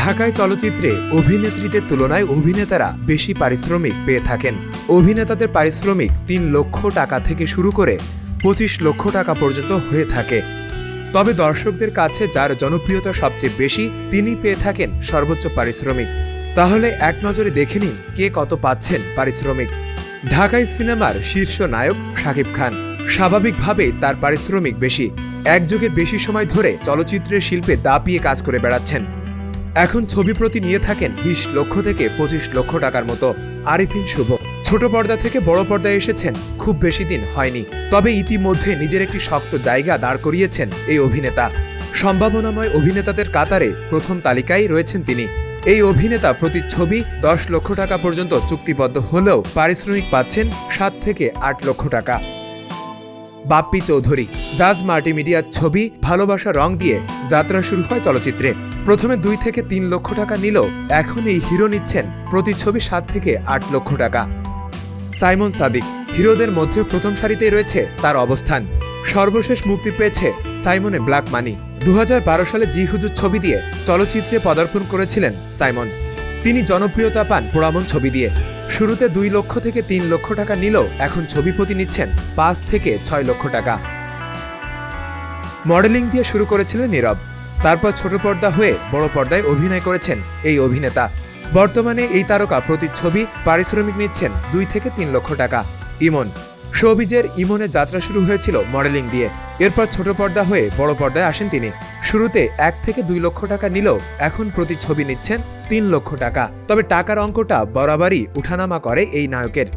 ঢাকায় চলচ্চিত্রে অভিনেত্রীদের তুলনায় অভিনেতারা বেশি পারিশ্রমিক পেয়ে থাকেন। অভিনেতাদের পারিশ্রমিক তিন লক্ষ টাকা থেকে শুরু করে পঁচিশ লক্ষ টাকা পর্যন্ত হয়ে থাকে। তবে দর্শকদের কাছে যার জনপ্রিয়তা সবচেয়ে বেশি, তিনি পেয়ে থাকেন সর্বোচ্চ পারিশ্রমিক। তাহলে এক নজরে দেখে নিন কে কত পাচ্ছেন পারিশ্রমিক। ঢাকাই সিনেমার শীর্ষ নায়ক শাকিব খান। স্বাভাবিকভাবেই তার পারিশ্রমিক বেশি। এক যুগের বেশি সময় ধরে চলচ্চিত্রের শিল্পে দাপিয়ে কাজ করে বেড়াচ্ছেন। এখন ছবি প্রতি নিয়ে থাকেন বিশ লক্ষ থেকে পঁচিশ লক্ষ টাকার মতো। আরিফিন শুভ। ছোট পর্দা থেকে বড় পর্দায় এসেছেন। খুব বেশি দিন হয়নি। তবে ইতিমধ্যে নিজের একটি শক্ত জায়গা দাঁড় করিয়েছেন এই অভিনেতা। সম্ভাবনাময় অভিনেতাদের কাতারে প্রথম তালিকায় রয়েছেন তিনি। এই অভিনেতা প্রতি ছবি দশ লক্ষ টাকা পর্যন্ত চুক্তিবদ্ধ হলেও পারিশ্রমিক পাচ্ছেন সাত থেকে আট লক্ষ টাকা। বাপ্পি চৌধুরী, জাজ মাল্টিমিডিয়ার ছবি ভালোবাসা রং দিয়ে যাত্রা শুরু হয় চলচ্চিত্রে। প্রথমে দুই থেকে তিন লক্ষ টাকা নিলেও এখন এই হিরো নিচ্ছেন প্রতি ছবি সাত থেকে আট লক্ষ টাকা। সাইমন সাদিক, হিরোদের মধ্যে প্রথম সারিতেই রয়েছে তার অবস্থান। সর্বশেষ মুক্তি পেয়েছে সাইমনে ব্ল্যাক মানি। দু হাজার বারো সালে জি হুজুর ছবি দিয়ে চলচ্চিত্রে পদার্পণ করেছিলেন সাইমন। তিনি জনপ্রিয়তা পান পোড়ামন ছবি দিয়ে। শুরুতে দুই লক্ষ থেকে তিন লক্ষ টাকা নিলেও এখন ছবি প্রতি নিচ্ছেন পাঁচ থেকে ছয় লক্ষ টাকা। মডেলিং দিয়ে শুরু করেছিলেন নীরব। তারপর ছোট পর্দা হয়ে বড় পর্দায় অভিনয় করেছেন এই অভিনেতা। বর্তমানে এই তারকা প্রতি ছবি পারিশ্রমিক নিচ্ছেন দুই থেকে তিন লক্ষ টাকা। ইমন শোবিজের ইমনে যাত্রা শুরু হয়েছিল মডেলিং দিয়ে। এরপর ছোট পর্দা হয়ে বড় পর্দায় আসেন তিনি। শুরুতে এক থেকে দুই লক্ষ টাকা নিলেও এখন প্রতি ছবি নিচ্ছেন তিন লক্ষ টাকা। তবে টাকার অঙ্কটা বরাবরই উঠানামা করে এই নায়কের।